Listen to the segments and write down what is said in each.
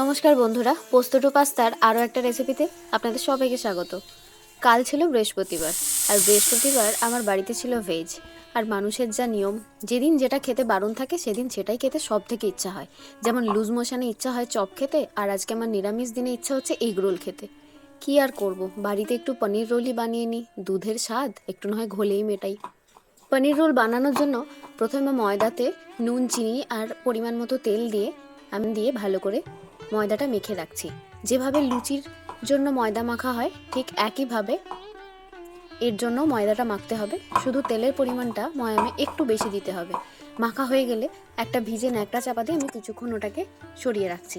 নমস্কার বন্ধুরা, পোস্ত টু পাস্তার আরও একটা রেসিপিতে আপনাদের সবাইকে স্বাগত। কাল ছিল বৃহস্পতিবার, আর বৃহস্পতিবার আমার বাড়িতে ছিল ভেজ আর মানুষের যা নিয়ম, যেদিন যেটা খেতে বারণ থাকে, সেদিন সেটাই খেতে সব থেকে ইচ্ছা হয়। যেমন লুজ মোশানে ইচ্ছা হয় চপ খেতে, আর আজকে আমার নিরামিষ দিনে ইচ্ছা হচ্ছে এগ রোল খেতে। কি আর করব? বাড়িতে একটু পনির রোলই বানিয়ে নিই। দুধের স্বাদ, একটু নয় ঘোলেই মেটাই। পনির রোল বানানোর জন্য প্রথমে ময়দাতে নুন, চিনি আর পরিমাণ মতো তেল দিয়ে, আমি দিয়ে ভালো করে ময়দাটা মেখে রাখছি। যেভাবে লুচির জন্য ময়দা মাখা হয়, ঠিক একইভাবে এর জন্য ময়দাটা মাখতে হবে। শুধু তেলের পরিমাণটা ময়ামে একটু বেশি দিতে হবে। মাখা হয়ে গেলে একটা ভিজে ন্যাকড়া চাপা দিয়ে আমি কিছুক্ষণ ওটাকে সরিয়ে রাখছি।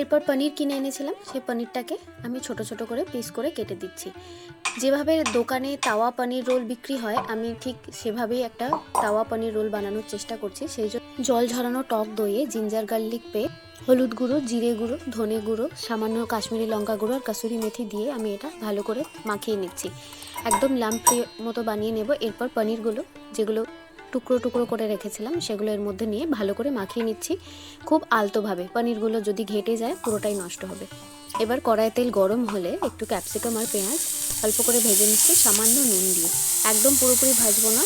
এরপর পনির কিনে এনেছিলাম। সেই পনিরটাকে আমি ছোট ছোট করে পিস করে কেটে দিচ্ছি। যেভাবে দোকানে তাওয়া পনির রোল বিক্রি হয়, আমি ঠিক সেভাবেই একটা তাওয়া পনির রোল বানানোর চেষ্টা করছি। সেই জন্য জল ঝরানো টক দইয়ে জিঞ্জার গার্লিক পে হলুদ গুঁড়ো, জিরে গুঁড়ো, ধনে গুঁড়ো, সামান্য কাশ্মীরি লঙ্কা গুঁড়ো আর কাসুরি মেথি দিয়ে আমি এটা ভালো করে মাখিয়ে নিচ্ছি। একদম লাম্পি মতো বানিয়ে নেব। এরপর পনিরগুলো, যেগুলো টুকরো টুকরো করে রেখেছিলাম, সেগুলো এর মধ্যে নিয়ে ভালো করে মাখিয়ে নিচ্ছি। খুব আলতোভাবে, পনিরগুলো যদি ঘেটে যায় পুরোটাই নষ্ট হবে। এবার কড়াইয়ে তেল গরম হলে একটু ক্যাপসিকাম আর পেঁয়াজ অল্প করে ভেজে নিচ্ছি, সামান্য নুন দিয়ে। একদম পুরোপুরি ভাজবো না,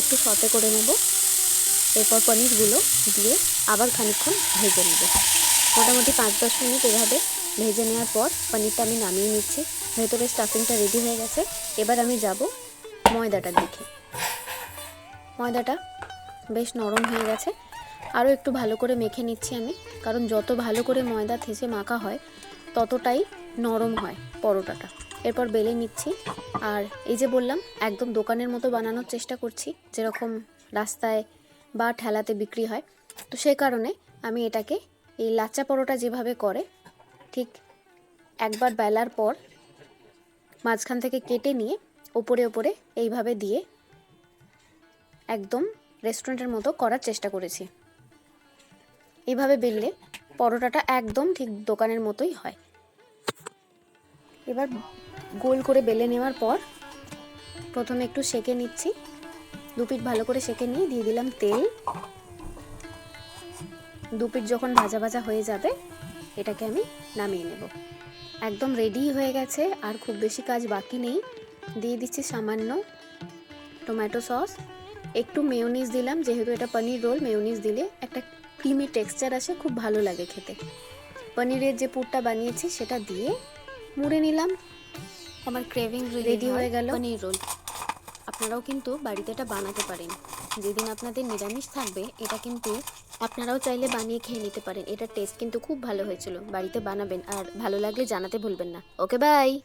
একটু সতে করে নেব। এরপর পনিরগুলো দিয়ে আবার খানিকক্ষণ ভেজে নেব। মোটামুটি পাঁচ দশ মিনিট এভাবে ভেজে নেওয়ার পর পনিরটা আমি নামিয়ে নিচ্ছি। ভেতরে স্টাফিংটা রেডি হয়ে গেছে। এবার আমি যাব ময়দাটা দেখে। ময়দাটা বেশ নরম হয়ে গেছে। আরও একটু ভালো করে মেখে নিচ্ছি আমি, কারণ যত ভালো করে ময়দা থেসে মাখা হয়, ততটাই নরম হয় পরোটাটা। এরপর বেলে নিচ্ছি। আর এই যে বললাম, একদম দোকানের মতো বানানোর চেষ্টা করছি, যেরকম রাস্তায় বা ঠেলাতে বিক্রি হয়। তো সেই কারণে আমি এটাকে, এই লাচ্চা পরোটা যেভাবে করে, ঠিক একবার বেলার পর মাঝখান থেকে কেটে নিয়ে ওপরে ওপরে এইভাবে দিয়ে একদম রেস্টুরেন্টের মতো করার চেষ্টা করেছি। এভাবে বেললে পরোটাটা একদম ঠিক দোকানের মতোই হয়। এবার গোল করে বেলে নেওয়ার পর প্রথমে একটু সেকে নিচ্ছি। দু পিঠ ভালো করে সেকে নিয়ে দিয়ে দিলাম তেল। দু পিঠ যখন ভাজা ভাজা হয়ে যাবে, এটাকে আমি নামিয়ে নেব। একদম রেডি হয়ে গেছে, আর খুব বেশি কাজ বাকি নেই। দিয়ে দিচ্ছি সামান্য টমেটো সস একটু মেয়োনিজ দিলাম যেহেতু এটা পনির রোল মেয়োনিজ দিলে একটা ক্রিমি টেক্সচার আসে খুব ভালো লাগে খেতে। পনিরের যে পুরটা বানিয়েছি সেটা দিয়ে মুড়ে নিলাম। আমার ক্রেভিং রেডি হয়ে গেল। পনির রোল আপনারাও কিন্তু বাড়িতে এটা বানাতে পারেন। যেদিন আপনাদের নিরামিষ থাকবে এটা কিন্তু আপনারাও চাইলে বানিয়ে খেয়ে নিতে পারেন। এটার টেস্ট কিন্তু খুব ভালো হয়েছিল। বাড়িতে বানাবেন আর ভালো লাগলে জানাতে ভুলবেন না। Okay bye